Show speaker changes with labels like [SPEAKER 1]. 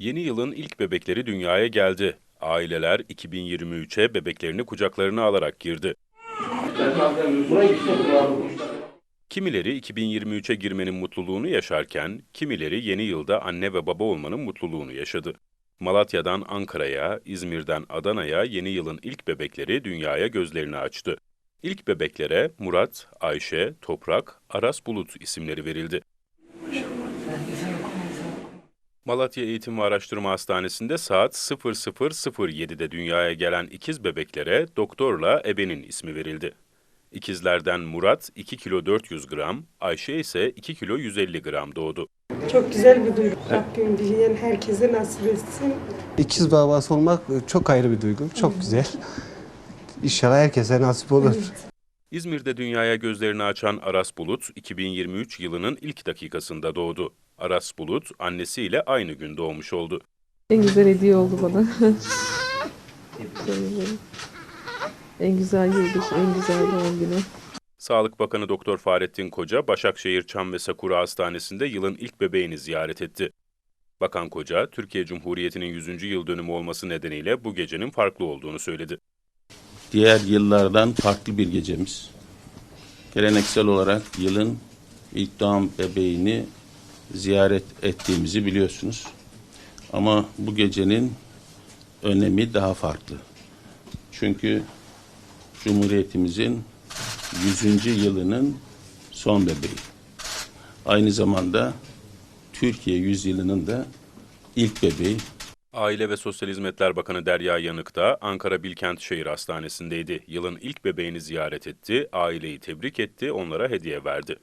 [SPEAKER 1] Yeni yılın ilk bebekleri dünyaya geldi. Aileler 2023'e bebeklerini kucaklarına alarak girdi. Kimileri 2023'e girmenin mutluluğunu yaşarken, kimileri yeni yılda anne ve baba olmanın mutluluğunu yaşadı. Malatya'dan Ankara'ya, İzmir'den Adana'ya yeni yılın ilk bebekleri dünyaya gözlerini açtı. İlk bebeklere Murat, Ayşe, Toprak, Aras Bulut isimleri verildi. Malatya Eğitim ve Araştırma Hastanesi'nde saat 00.07'de dünyaya gelen ikiz bebeklere doktorla ebenin ismi verildi. İkizlerden Murat 2 kilo 400 gram, Ayşe ise 2 kilo 150 gram doğdu.
[SPEAKER 2] Çok güzel bir duygu. Rabbim dileyen herkese nasip etsin.
[SPEAKER 3] İkiz babası olmak çok ayrı bir duygu. Çok güzel. İnşallah herkese nasip olur.
[SPEAKER 1] İzmir'de dünyaya gözlerini açan Aras Bulut, 2023 yılının ilk dakikasında doğdu. Aras Bulut, annesiyle aynı gün doğmuş oldu.
[SPEAKER 4] En güzel hediye oldu bana. en güzel yıldır, en güzel doğum günü.
[SPEAKER 1] Sağlık Bakanı Doktor Fahrettin Koca, Başakşehir Çam ve Sakura Hastanesi'nde yılın ilk bebeğini ziyaret etti. Bakan Koca, Türkiye Cumhuriyeti'nin 100. yıl dönümü olması nedeniyle bu gecenin farklı olduğunu söyledi.
[SPEAKER 5] diğer yıllardan farklı bir gecemiz. Geleneksel olarak yılın ilk doğan bebeğini ziyaret ettiğimizi biliyorsunuz. Ama bu gecenin önemi daha farklı. Çünkü Cumhuriyetimizin 100. yılının son bebeği. Aynı zamanda Türkiye 100 yılının da ilk bebeği.
[SPEAKER 1] Aile ve Sosyal Hizmetler Bakanı Derya Yanık da Ankara Bilkent Şehir Hastanesi'ndeydi. Yılın ilk bebeğini ziyaret etti, aileyi tebrik etti, onlara hediye verdi.